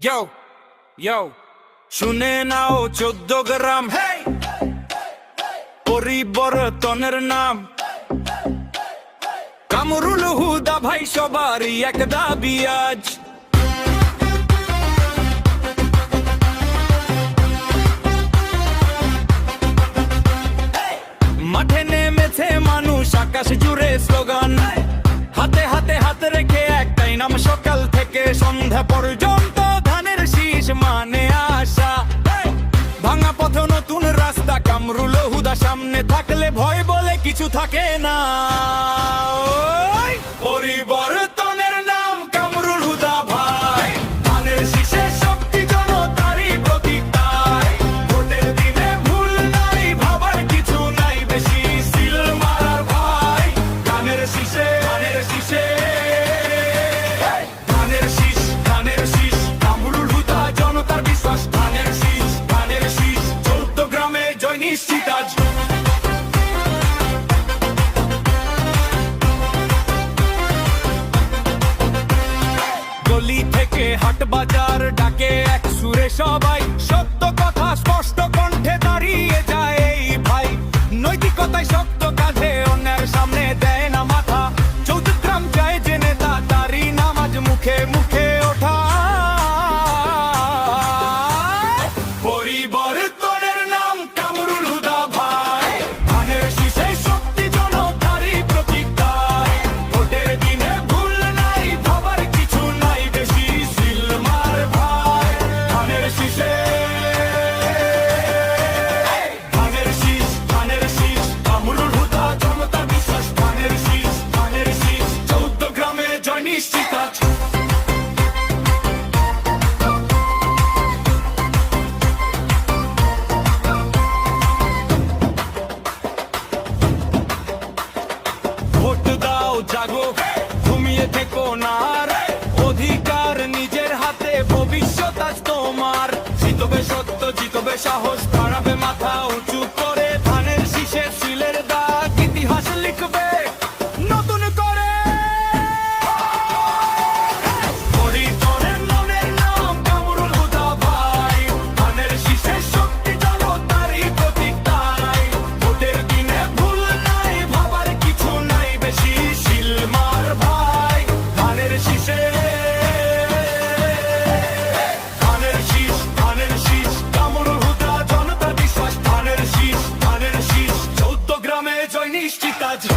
Yo, yo, শুনে নাও চোদ্দ গ্রাম। পরিবর্তনের নাম। কামরুল হুদা ভাই সবারই এক দাবি আজ। মাঠে নেমেছে মানুষ আকাশ জুড়ে স্লোগান। হাতে হাতে হাত রেখে একটাই নাম সকাল থেকে সন্ধ্যা পর্যন্ত। কামরুল হুদা সামনে থাকলে ভয় বলে কিছু থাকে না। পরিবর্তনের নাম কামরুল হুদা ভাই। ধানের তাই। ভোটের দিনে ভুল নাই, ভাবার কিছু নাই, বেশি সিল মারার ভাই ধানের শীষে ধানের শীষে সবাই সত্য কথা স্পষ্ট কণ্ঠে দাঁড়িয়ে যায় এই ভাই। নৈতিকতায় শক্ত কাজে অন্যের সামনে দেয় না মাথা। চৌদ্দগ্রাম চায় যে নেতা, তারই নামাজ মুখে মুখে সাহস felicidade.